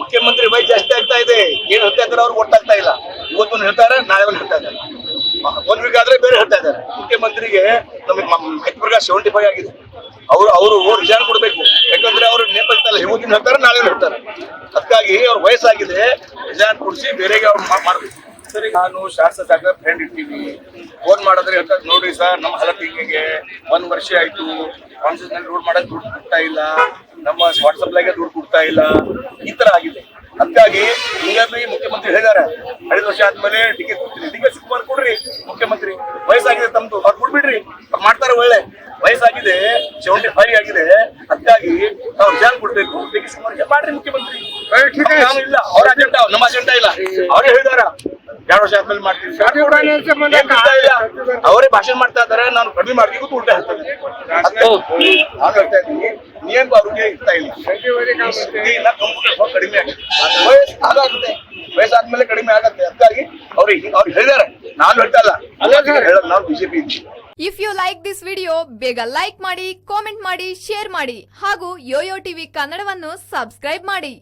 ಮುಖ್ಯಮಂತ್ರಿ ವಯಸ್ಸು ಜಾಸ್ತಿ ಆಗ್ತಾ ಇದೆ, ಏನ್ ಹೇಳ್ತಾ ಇದ್ದಾರೆ ಅವ್ರು ಗೊತ್ತಾಗ್ತಾ ಇಲ್ಲ. ಇವತ್ತು ಹೇಳ್ತಾರೆ, ನಾಳೆ ಒಂದು ಹೇಳ್ತಾ ಇದ್ದಾರೆ. ಒಂದ್ ವೀಕ್ ಆದ್ರೆ ಬೇರೆ ಹೇಳ್ತಾ ಇದ್ದಾರೆ. ಮುಖ್ಯಮಂತ್ರಿಗೆ ನಮಗೆ ಪ್ರಕಾಶ್ ಸೆವೆಂಟಿ ಫೈವ್ ಆಗಿದೆ. ಅವರು ಅವರು ರಿಜೈನ್ ಕೊಡ್ಬೇಕು. ಯಾಕಂದ್ರೆ ಅವರು ನೇಪಥ್ಯದಲ್ಲಿ ಇವತ್ತಿನ ಹೇಳ್ತಾರೆ, ನಾಳೆ ಹೇಳ್ತಾರೆ. ಅದಕ್ಕಾಗಿ ಅವ್ರ ವಯಸ್ಸಾಗಿದೆ ರಿಜೈನ್ ಕೊಡಿಸಿ ಬೇರೆಗೆ ಅವ್ರು ಮಾಡ್ಬೇಕು. ಸರಿ ನಾನು ಶಾಸಕ ಫ್ರೆಂಡ್ ಇರ್ತೀವಿ ಫೋನ್ ಮಾಡಿದ್ರೆ ಹೇಳ್ತಾರೆ ನೋಡಿ ಸರ್ ನಮ್ಮ ಹಲತ್ ಹಿಂಗೆ ಒಂದ್ ವರ್ಷ ಆಯ್ತು. ಕಾನ್ಸ್ಟಿಟ್ಯೂಷನ್ ರೋಡ್ ಮಾಡಕ್ ದುಡ್ಡು ಕೊಡ್ತಾ ಇಲ್ಲ. ನಮ್ಮ ವಾಟ್ಸಪ್ ಸಪ್ಲೈಗೆ ದುಡ್ಡು ಕೊಡ್ತಾ ಇಲ್ಲ. ಈ ತರ ಆಗಿದೆ. ಅದಕ್ಕಾಗಿ ಹಿಂಗಾಗಿ ಮುಖ್ಯಮಂತ್ರಿ ಹೇಳಿದಾರೆ ಐದು ವರ್ಷ ಆದ್ಮೇಲೆ ಟಿಕೆಟ್ ಕೊಡ್ತೀನಿ. ಟಿಕೆಟ್ ಕೆ ಶಿವಕುಮಾರ್ ಕೊಡ್ರಿ ಮುಖ್ಯಮಂತ್ರಿ. ವಯಸ್ಸಾಗಿದೆ ತಮ್ದು ಅವ್ರು ಕೊಡ್ಬಿಡ್ರಿ. ಅವ್ರು ಮಾಡ್ತಾರೆ ಒಳ್ಳೆ. ವಯಸ್ಸಾಗಿದೆ ಸೆವೆಂಟಿ ಫೈವ್ ಆಗಿದೆ. ಅದಕ್ಕಾಗಿ ನಾವು ಜಾನ್ ಕೊಡ್ಬೇಕು. ಟಿಕೆಟ್ ಕೆ ಶಿವಕುಮಾರ್ಗೆ ಮಾಡ್ರಿ ಮುಖ್ಯಮಂತ್ರಿ. ಇಲ್ಲ ಅವ್ರ ಅಜೆಂಡಾ ನಮ್ಮ ಅಜೆಂಡಾ ಇಲ್ಲ. ಅವ್ರೇ ವರ್ಷ ಆದ್ಮೇಲೆ ಮಾಡ್ತೀವಿ ಇಲ್ಲ. ಅವರೇ ಭಾಷಣ ಮಾಡ್ತಾ ಇದಾರೆ ನಾನು ಕಡಿಮೆ ಮಾಡ್ತೀವಿ ಉಲ್ಟೆ ಹೇಳ್ತೇನೆ. ನಿಯಮ ಅವ್ರಿಗೆ ಇರ್ತಾ ಇಲ್ಲ. ಇಲ್ಲ ಕಂಪ್ಯೂಟರ್ ಕಡಿಮೆ ಆಗುತ್ತೆ ವಯಸ್ಸು ಆಗುತ್ತೆ ವಯಸ್ಸಾದ್ಮೇಲೆ ಕಡಿಮೆ ಆಗತ್ತೆ. ಅದಕ್ಕಾಗಿ ಅವ್ರಿಗೆ ಅವ್ರು ಹೇಳಿದಾರೆ ನಾನು ಹೇಳ್ತಲ್ಲ ಹೇಳೋದು ನಾವು ಬಿಜೆಪಿ ಇದ್ದೀವಿ if you like this video ಬೇಗ ಲೈಕ್ ಮಾಡಿ ಕಾಮೆಂಟ್ ಮಾಡಿ ಶೇರ್ ಮಾಡಿ ಹಾಗೂ ಯೋಯೋ ಟಿವಿ ಕನ್ನಡವನ್ನು ಸಬ್ಸ್ಕ್ರೈಬ್ ಮಾಡಿ.